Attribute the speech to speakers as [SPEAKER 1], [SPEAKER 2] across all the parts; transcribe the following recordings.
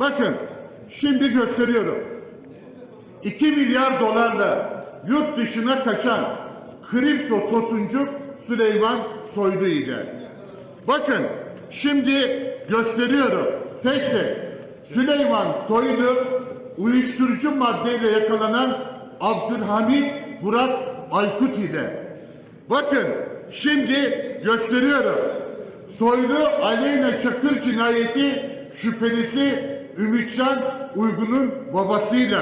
[SPEAKER 1] Bakın şimdi gösteriyorum. 2 milyar dolarla yurt dışına kaçan kripto tosuncuk Süleyman Soylu ile. Bakın şimdi gösteriyorum. Tek Süleyman Soylu uyuşturucu maddeyle yakalanan Abdülhamit Burak Aykut ile. Bakın şimdi gösteriyorum. Soylu Aleyna Çakır cinayeti şüphelisi Ümitcan Uygun'un babasıyla.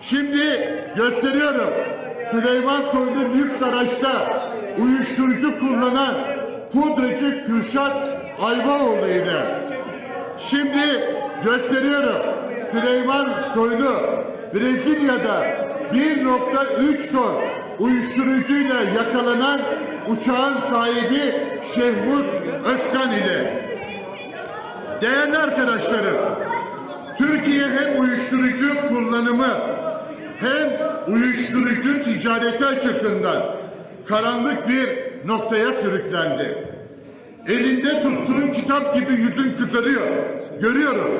[SPEAKER 1] Şimdi gösteriyorum. Süleyman Soylu lüks araçta uyuşturucu kullanan pudracı Kürşat Ayvaoğlu ile. Şimdi gösteriyorum. Süleyman Soylu Brezilya'da 1.3 ton uyuşturucuyla yakalanan uçağın sahibi Şehmut Özkan ile. Değerli arkadaşlarım, Türkiye hem uyuşturucu kullanımı hem uyuşturucu ticareti açısından karanlık bir noktaya sürüklendi. Elinde tuttuğun kitap gibi yüzün kızarıyor. Görüyorum.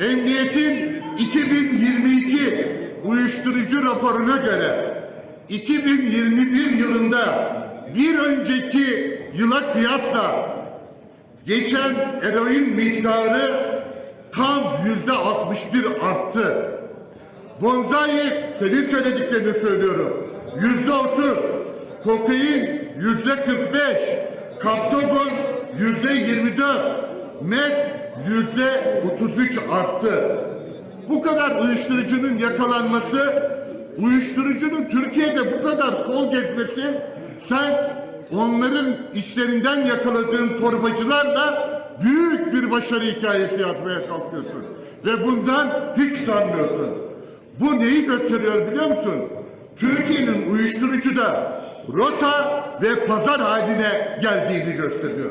[SPEAKER 1] Emniyetin 2022 uyuşturucu raporuna göre 2021 yılında bir önceki yıla kıyasla geçen eroin miktarı tam yüzde 61 arttı. Bonzai senin söylediklerini söylüyorum. Yüzde 30. Kokain yüzde 45. Kaptogon yüzde 24. Met yüzde 33 arttı. Bu kadar uyuşturucunun yakalanması, uyuşturucunun Türkiye'de bu kadar kol gezmesi, sen onların işlerinden yakaladığın torbacılarla büyük bir başarı hikayesi yazmaya kalkıyorsun. Ve bundan hiç sanmıyorsun. Bu neyi gösteriyor biliyor musun? Türkiye'nin uyuşturucuda rota ve pazar haline geldiğini gösteriyor.